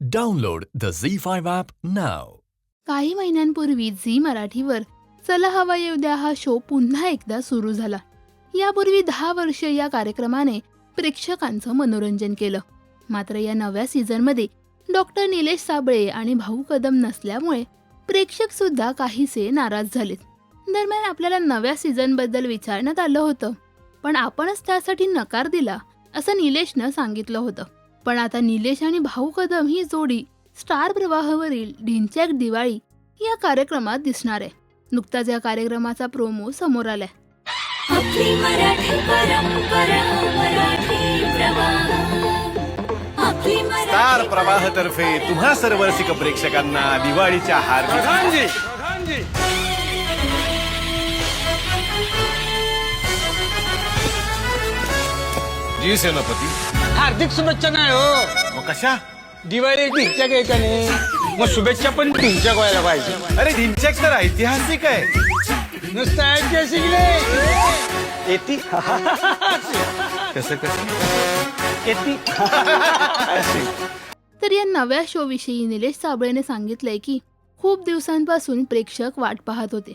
Download the Zee Z5 app नाव काही महिन्यांपूर्वी झी मराठीवर चला हवा येऊ द्या हा शो पुन्हा एकदा सुरू झाला. यापूर्वी दहा वर्ष या कार्यक्रमाने प्रेक्षकांचं मनोरंजन केलं. मात्र या नव्या सीझनमध्ये डॉक्टर निलेश साबळे आणि भाऊ कदम नसल्यामुळे प्रेक्षक सुद्धा काहीसे नाराज झालेत. दरम्यान आपल्याला नव्या सीझनबद्दल विचारण्यात आलं होतं पण आपणच त्यासाठी नकार दिला असं निलेशनं सांगितलं होतं. पण आता निलेश आणि भाऊ कदम ही जोडी स्टार प्रवाहावरील ढिंच्याक दिवाळी या कार्यक्रमात दिसणार आहे. नुकताच या कार्यक्रमाचा प्रोमो समोर आलाय. आपली मराठी परंपरा मराठी प्रवाह. आपली स्टार प्रवाह तर्फे तुम्हा सर्व रसिक प्रेक्षकांना दिवाळीच्या हार्दिक जी सेनापती हार्दिक शुभेच्छा नाही हो. मग कशा? दिवाळी ढिंच्या घ्यायच्या नाही? मग शुभेच्छा पण ढिंच्या व्हायला पाहिजे. अरे ढिंचॅक तर ऐतिहासिक आहे. नुसतं ऐतिहासिक नाही. येती? कसं कसं? येती? तर या नव्या शो विषयी निलेश साबळेने सांगितलंय की खूप दिवसांपासून प्रेक्षक वाट पाहत होते.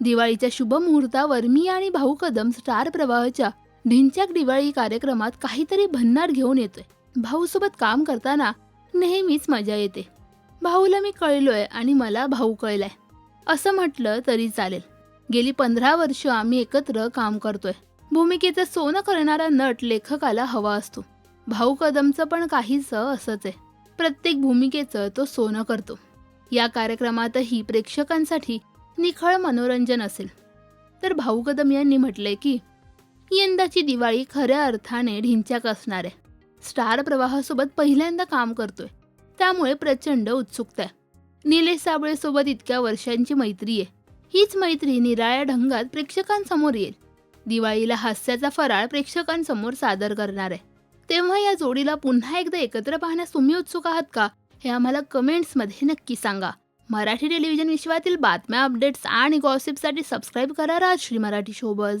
दिवाळीच्या शुभ मुहूर्तावर मी आणि भाऊ कदम स्टार प्रवाहाच्या ढिंच्याक दिवाळी कार्यक्रमात काहीतरी भन्नाट घेऊन येतोय. भाऊसोबत काम करताना नेहमीच मजा येते. भाऊला मी कळलोय आणि मला भाऊ कळलाय. असं म्हटलं तरी चालेल. गेली पंधरा वर्ष आम्ही एकत्र काम करतोय. भूमिकेचं सोनं करणारा नट लेखकाला हवा असतो. भाऊ कदमचं पण काहीच असंच आहे. प्रत्येक भूमिकेचं तो सोनं करतो. या कार्यक्रमातही प्रेक्षकांसाठी निखळ मनोरंजन असेल. तर भाऊ कदम यांनी म्हटलंय की यंदाची दिवाळी खऱ्या अर्थाने ढिंच्याक असणार आहे. स्टार प्रवाहासोबत पहिल्यांदा काम करतोय. त्यामुळे प्रचंड उत्सुकता आहे निलेश साबळेसोबत इतक्या वर्षांची मैत्री आहे. हीच मैत्री निराळ्या ढंगात प्रेक्षकांसमोर येईल. दिवाळीला हास्याचा फराळ प्रेक्षकांसमोर सादर करणार आहे. तेव्हा या जोडीला पुन्हा एकदा एकत्र पाहण्यास तुम्ही उत्सुक आहात का? हे आम्हाला कमेंट्समध्ये नक्की सांगा. मराठी टेलिव्हिजन विश्वातील बातम्या अपडेट्स आणि गॉसिपसाठी सबस्क्राईब करा Rajshri Marathi showbuzz